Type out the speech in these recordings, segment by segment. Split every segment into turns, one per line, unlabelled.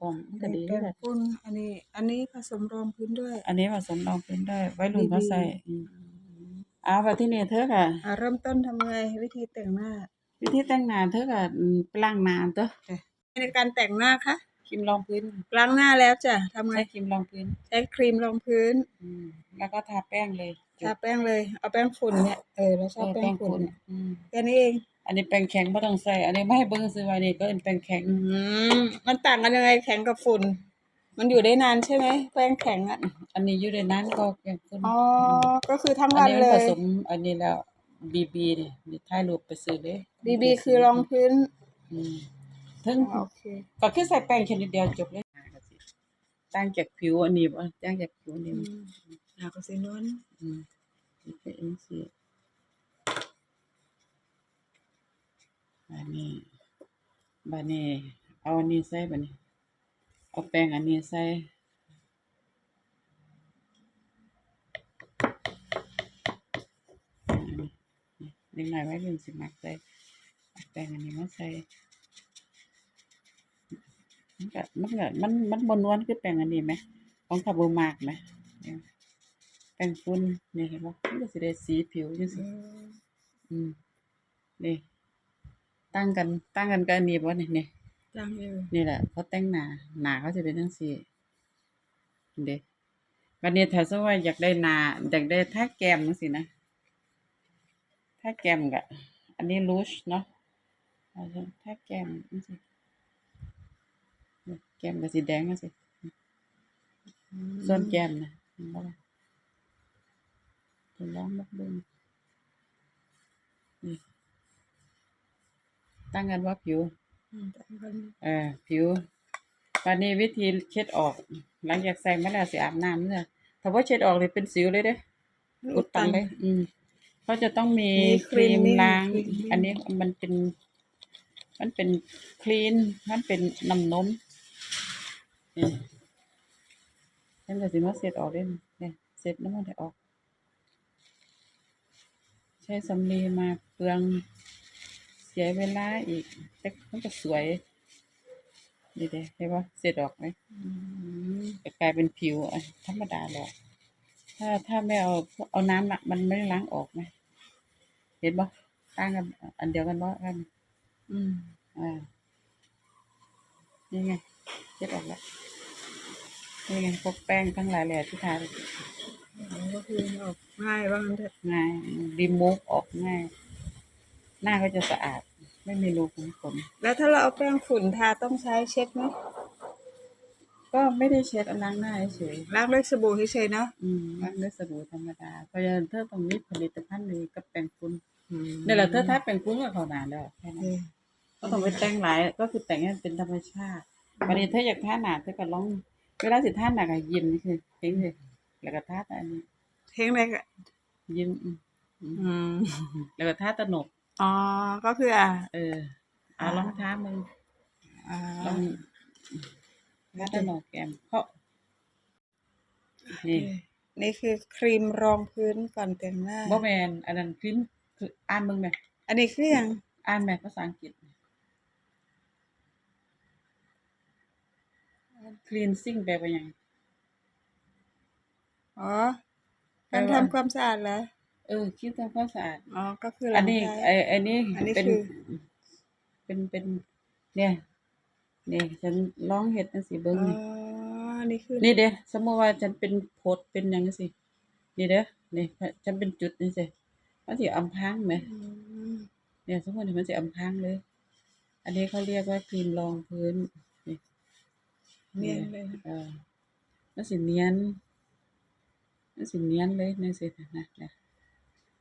กลมมันก็
อัน
ดี
นี้
เล
แป้
ย
งฝุ่นอันนี้ อันนี้ผสมรองพื้นด้วย
อันนี้ผสมรองพื้นได้ ไว้รุ่นเขา
BB
ใส่อืมเอาไปที่นี่เธอค่ะ
อ่าเริ่มต้นทำไงวิธีแต่งหน้า
วิธีแต่งหน้าเธอก็อืมไปล้างน้ำเด้อ
ในการแต่งหน้าคะ
ครีมรองพื้น
ล้างหน้าแล้วจ้ะทำไง
ใช้ครีมรองพื้น
ใช้ครีมรองพื้น
อืมแล้วก็ทาแป้งเลย
ทาแป้งเลย เอาแป้งฝุ่นเนี่ยเออเราชอบแป้งฝุ่นเนี่ย
อืม
แค่นี้เอง
อันนี้แป้งแข็งไม่ต้องใส่ อันนี้ไม่ให้เบิ่งซื้อไว้นี่ก็เป็นแป้งแข็ง
อืมมันต่างกันยังไงแข็งกับฝุ่น มันอยู่ได้นานใช่ไหมแป้งแข็งอะ
อันนี้อยู่ในนั้นก็ยังขึ้น
อ๋อก็คือทั้ง
อั
วัน
นี้
เล
ผ
ย
สมอันนี้แล้วบีบีนี่นี่ถ่ายรูปไปซื้อเลย
บีบีคือรองพื้น
อืม ถึง
โอเค
ก็คือใส่แป้งชนิดเดียวจบเลยตั้งจากผิวอันนี้บ่ตั้งจากผิวอัน
อื
นี้
มหาก็สีนวล
อืมนี่เป็นอันสิอันนี้บานี้เอาอันนี้ใส่บานี้เอาแป้งอันนี้ใส่อันนี้เล็กน้อยไว้เรื่องสิมักใส่เอาแป้งอันนี้มาใส่ มันก็มันก็มันมันบนวนคือแป้งอันนี้ไหมของขับบูมากไหมเนี่ยแป้งฝุ่นนี่เห็นปะมันก็สิได้สีผิวจัง
อื
ซี่
ม
อืมนี่ตั้งกันตั้งกันกับอันนี้บ่นี่นี่
จังอยู่
นี่แหละเขาแต่งหน้าหน้าเขาจะเป็นจังซี่เด้วันนี้ถ้าสมมุติว่าอยากได้หน้าอยากได้ท่าแก้มจังซี่นะท่าแก้มก็อันนี้รูชเนาะเอาจังท่าแก้มจังซี่นี่ แก้มก็สีแดงจังซี่
อืม
ส่วนแก้มนะเห็นบ่ล่ะจะลองมาเบิ่งนี่ตั้งกันว่าผิว
อืมจังกัน
เออผิววันนี้วิธีเช็ดออก หลังจากใส่มาแล้วสิอาบน้ำเนี่ยถ้าว่าเช็ดออกเลยเป็นสิวเลยเด้อุดตันเลย อืมเขาจะต้องมี
มี
ครีม
cleaning
ล้าง
cleaning
อันนี้มันเป็น มันเป็นคลีน มันเป็นน้ำนม นี่ฉันก็สิมาเสร็จออกเล่นเนี่ยเสร็จแล้วมันได้ออก ใช้สำลีมาเปลืองเสียเวลาอีกแต่มันก็สวยนี่เด้เห็นปะเสร็จออกไหม
อืม
ก็กลายเป็นผิวอะธรรมดาแล้วถ้าถ้าไม่เอาเอาน้ำละมันไม่ได้ล้างออกไหมเห็นปะตั้งกันอันเดียวกันปะกัน
อืม
อ่านี่ไง เช็ดออกแล้วนี่ไงพวกแป้งทั้งหลายแหล่ที่ทา
อ๋อก็คือออกง่ายว่างั้นเถอะ
ง่ายรีมูฟออกง่าย หน้าก็จะสะอาด ไม่มีรูขุมขน
แล้วถ้าเราเอาแป้งฝุ่นทาต้องใช้เช็ดไหม
ก็ไม่ได้เช็ดเอาล้างหน้าเฉย
ล้างด้วยสบู่เฉยๆเนาะ
ๆอืมล้างด้วยสบู่ธรรมดา เพราะฉะนั้นเธอต้องมีผลิตภัณฑ์นี้กับแป้งฝุ่น
อืม
นี่แหละเธอทาแป้งฝุ่นก็เขานานแล้วแค่
เอ
นั้น
อ
ก็ต้องไปแต่งหลายก็คือแต่งให้มันเป็นธรรมชาติ วันนี้เธออยากทาหนาเธอก็ลองเวลาสิทาหนาก็ยิ้มนี่คือเห็นเลยแล้วก็ทาแต่อันนี้
เทงเลยอะ
ยิ้มอืมอืม
อืม
แล้วก็ทาตะหนก
อ๋อ ก็คืออะ
เออเอาลองทามึง
อ่า
ลองทาตะหนกแกมเพราะนี่
นี่คือครีมรองพื้นก่อนแต่งหน้า
บ่แมนอันนั้นคือคืออ่านมึงแม่
อันนี้คืออย่าง
อ่านแม่ภาษาอังกฤษ cleansing แปลว่าหยัง
อ๋อการทำความสะอาดเหรอ
เออคิดทำความสะอาด
อ๋อก็คือห
อั
ลั
น
ง
นี้
ใช้
ไอ้ไอ้นี่
อันนี้
เป็น
คือ
เป็นเป็นเนี่ยนี่ฉันลองเฮ็ดจังซี่เบิ่ง
อ๋อ
นี่
อันนี้คือ
นี่เด้สมมุติว่าฉันเป็นโพดเป็นหยังจังซี่นี่เด้อนี่ฉันเป็นจุดนี่สิมันสิอำพรางไหม
อืม
เนี่ยสมมุตินี่มันสิอำพรางเลย อันนี้เขาเรียกว่าครีมรองพื้นนี่
เนียนเลย
เออมันสิเนียนมันสิเนียนเลยนี่สินะนะ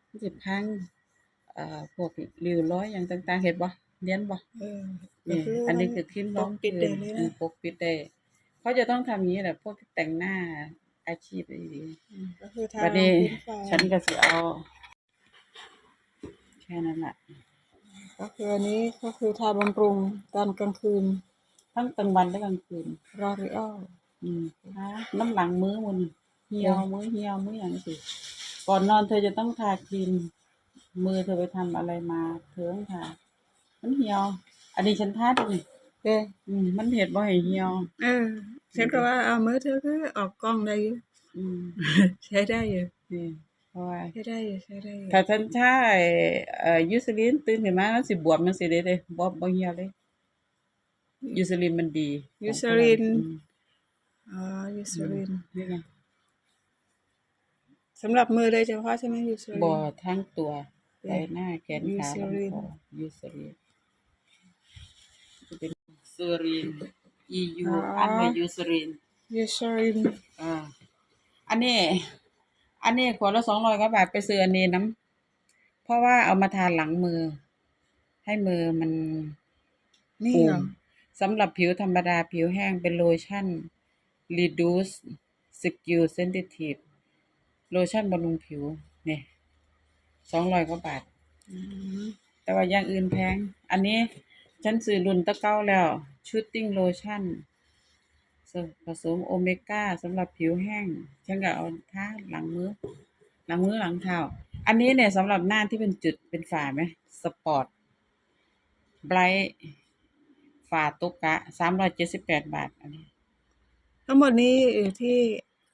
มันสิพังเอ่อพวกริ้วรอยหยังต่าง ๆ เห็นบ่เนียนบ่
เออก็
นี่
คือ
อันนี้
มั
คือครีมรอง
ปกปิด
พื้
ได้
น
เลย
เอ
นะ
อปกปิดได้เขาจะต้องทำอย่างนี้แหละพวกที่แต่งหน้าอาชีพดี
อืมก็คือ
ๆ
ทา
บัด
รอง
นี้
พื้นก่อน
ฉันก็สิเอาแค่นั้นแหละ
ก็คืออันนี้ก็คือทาบำรุงตอนกลางคืน
ทั้งกลางวันและกลางคืน
รอริออล
อืมนะน้ำหลังมื้อมันเหี่ยวมื้อเหี่ยวมื้ออย่างสิก่อนนอนเธอจะต้องทาครีมมือเธอไปทำอะไรมาเธอต้องทามันเหี่ยว อันนี้ฉันทาดูนี่
เด้อ
อืมมันเฮ็ดบ่ให้เหี่ยว
เออฉันก็ว่าเอามือเธอก็ออกกล้องได้อยู่
อืม
ใช้ได้อยู่
นี่เพราะว่า
ใช้ได้อยู่ใช้ได้อยู่
ถ้าท่านใช้เอ่อยูซลินตื่นขึ้นมามันสิบวมจังซี่เด้เด้บ่บ่เหี่ยวเลย ยูซลินมันดี
ยูซลิน
อืม
อ๋อยูซลิน
นี่ไง
สำหรับมือโดยเฉพาะใช่ไหมยูซลิน
บ่ทั้งตัว
เออ
ใบหน้าแขนขา
ยูซลิน
ลำคอยูซลินจะเป็นซูริน EU อันว่ายูซลิน
ยูซลิน
อ่าอันนี้ อันนี้ขวดละสองร้อยกว่าบาทไปซื้ออันนี้น้ำเพราะว่าเอามาทาหลังมือ ให้มือมัน
นี่
ปู
เหรอ
ม สำหรับผิวธรรมดาผิวแห้งเป็นโลชั่น reduce skin sensitive โลชั่นบำรุงผิว เนี่ยสองร้อยกว่าบาท
อืม
แต่ว่าอย่างอื่นแพง อันนี้ฉันซื้อรุ่นตะเก้าแล้วชูตติ้งโลชั่นผสมโอเมก้าสำหรับผิวแห้ง ฉันก็เอาทาหลังมือ หลังมือหลังเท้า อันนี้เนี่ยสำหรับหน้าที่เป็นจุดเป็นฝาไหม สปอร์ตไบรท์ ฝาตุกกะสามร้อยเจ็ดสิบแปดบาทอันนี้
ทั้งหมดนี้อยู่ที่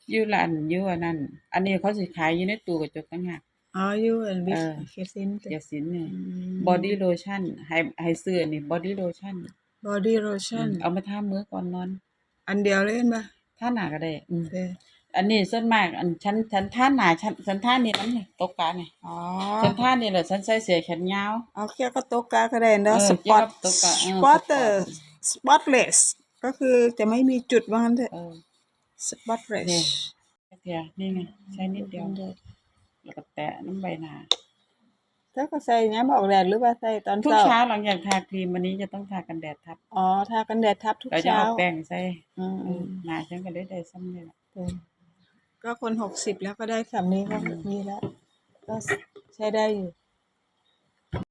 อยูร้านอยูอันนั้นอันนี้เขาสิขายอยู่ในตู้กระจกต่างหาก
อ๋ออยู่อันวิ
เออ
เคซิน
ยาสินเนี่ย
ม
บอดี้โลชั่นให้ให้ซื้ออันนี้บอดี้โลชั่น
บอดี้โลชั่น
เอามาทามือก่อนนอน
อันเดียวเลยเห็นปะ
ท่าหนาก็ได้อืม
เด้อ
อันนี้ส่วนมากอันฉันฉันท่าหนาฉันฉันท่านี่นั่นนี่ตกกาเนี่ย
อ๋อ
ฉันท่านี่แหละฉันใส่เสื้อแขนยาว
เอาแค่ก็โตะกาก็ได้เนอะ
เออ
สปอต
เกี่ยวกับโต๊ะกาเออ
สปอตเตอร์สปอตเลสก็คือจะไม่มีจุดว่างั้นเถอะ
เออ
สปอตเล
นี่
ส
เดียวนี่ไงใช้นิดเดียวแล้วก็แตะน้ำใบหน้า
ถ้าก็ใส่น้ำออกแดดหรือว่าใส่ตอน
ทุก
เช้า
เช้าหลังจากทาครีมวันนี้จะต้องทากันแดดทับ
อ๋อทากันแดดทับทุก
เราจะ
เช้า
เอาแป้งใส่
อืม
เออหน้าฉันก็ได้ได้ซ้ำนี่แหละ
เออ ก็คนหกสิบแล้วก็ได้สำนี้ก็มีแล้ว ก็ใช้ได้อยู่